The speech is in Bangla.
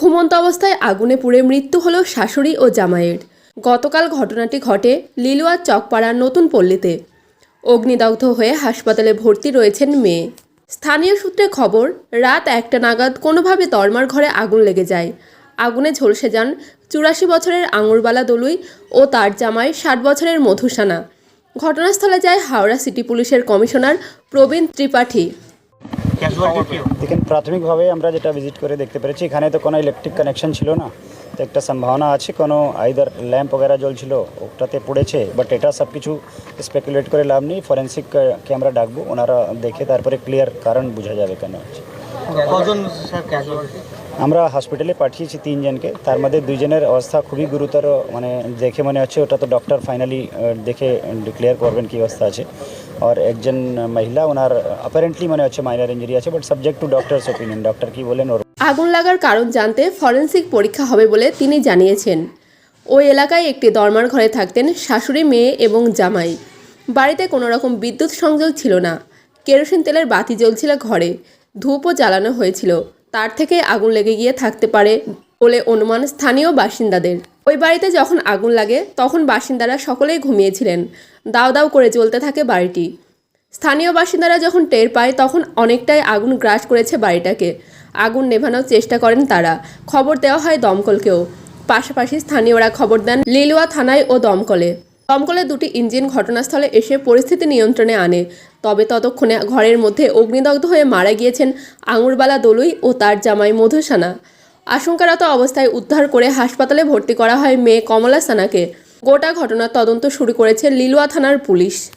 ঘুমন্ত অবস্থায় আগুনে পুড়ে মৃত্যু হলো শাশুড়ি ও জামাইয়ের। গতকাল ঘটনাটি ঘটে লিলুয়ার চকপাড়ার নতুন পল্লীতে। অগ্নিদগ্ধ হয়ে হাসপাতালে ভর্তি রয়েছেন মেয়ে। স্থানীয় সূত্রে খবর, রাত একটা নাগাদ কোনোভাবে তরমার ঘরে আগুন লেগে যায়। আগুনে ঝলসে যান চুরাশি বছরের আঙুরবালা দলুই ও তার জামাই ষাট বছরের মধুসানা। ঘটনাস্থলে যায় হাওড়া সিটি পুলিশের কমিশনার প্রবীণ ত্রিপাঠী। দেখেন প্রাথমিকভাবে আমরা যেটা ভিজিট করে দেখতে পেরেছি এখানে তো কোনো ইলেকট্রিক কানেকশন ছিল না। তো একটা সম্ভাবনা আছে কোনো আইদার ল্যাম্প ওগেরা জ্বলছিল ওটাতে পড়েছে বাট এটা সব কিছু স্পেকুলেট করে লাভ নেই। ফরেন্সিক ক্যামেরা ডাকবো ওনারা দেখে তারপরে ক্লিয়ার কারণ বোঝা যাবে কেন আমরা হসপিটালে পাঠিয়েছি তিনজনকে তার মধ্যে দুইজনের অবস্থা খুবই গুরুতর মানে দেখে মনে হচ্ছে ওটা তো ডক্টর ফাইনালি দেখে ডিক্লেয়ার করবেন কী অবস্থা আছে। আর একজন মহিলা ওনার অ্যাপারেন্টলি মনে হচ্ছে মাইনার ইঞ্জুরি আছে but subject to doctor's opinion doctor কি বলেন ওর আগুন লাগার কারণ জানতে ফরেনসিক পরীক্ষা হবে বলে তিনি জানিয়েছেন। ওই এলাকায় একটি দরমার ঘরে থাকতেন শাশুড়ি, মেয়ে এবং জামাই। বাড়িতে কোনো রকম বিদ্যুৎ সংযোগ ছিল না। কেরোসিন তেলের বাতি জ্বলছিল ঘরে। ধূপও জ্বালানো হয়েছিল। তার থেকে আগুন লেগে গিয়ে থাকতে পারে বলে অনুমান স্থানীয় বাসিন্দাদের। ওই বাড়িতে যখন আগুন লাগে, তখন বাসিন্দারা সকলেই ঘুমিয়েছিলেন। দাও দাও করে জ্বলতে থাকে বাড়িটি। স্থানীয় বাসিন্দারা যখন টের পায়, তখন অনেকটাই আগুন গ্রাস করেছে বাড়িটাকে। আগুন নেভানোর চেষ্টা করেন তারা। খবর দেওয়া হয় দমকলকেও। পাশাপাশি স্থানীয়রা খবর দেন লিলুয়া থানায় ও দমকলে। দমকলে দুটি ইঞ্জিন ঘটনাস্থলে এসে পরিস্থিতি নিয়ন্ত্রণে আনে। তবে ততক্ষণে ঘরের মধ্যে অগ্নিদগ্ধ হয়ে মারা গিয়েছেন আঙুরবালা দলুই ও তার জামাই মধুসানা। আশঙ্কারত অবস্থায় উদ্ধার করে হাসপাতালে ভর্তি করা হয় মেয়ে কমলা সানাকে। গোটা ঘটনার তদন্ত শুরু করেছে লিলুয়া থানার পুলিশ।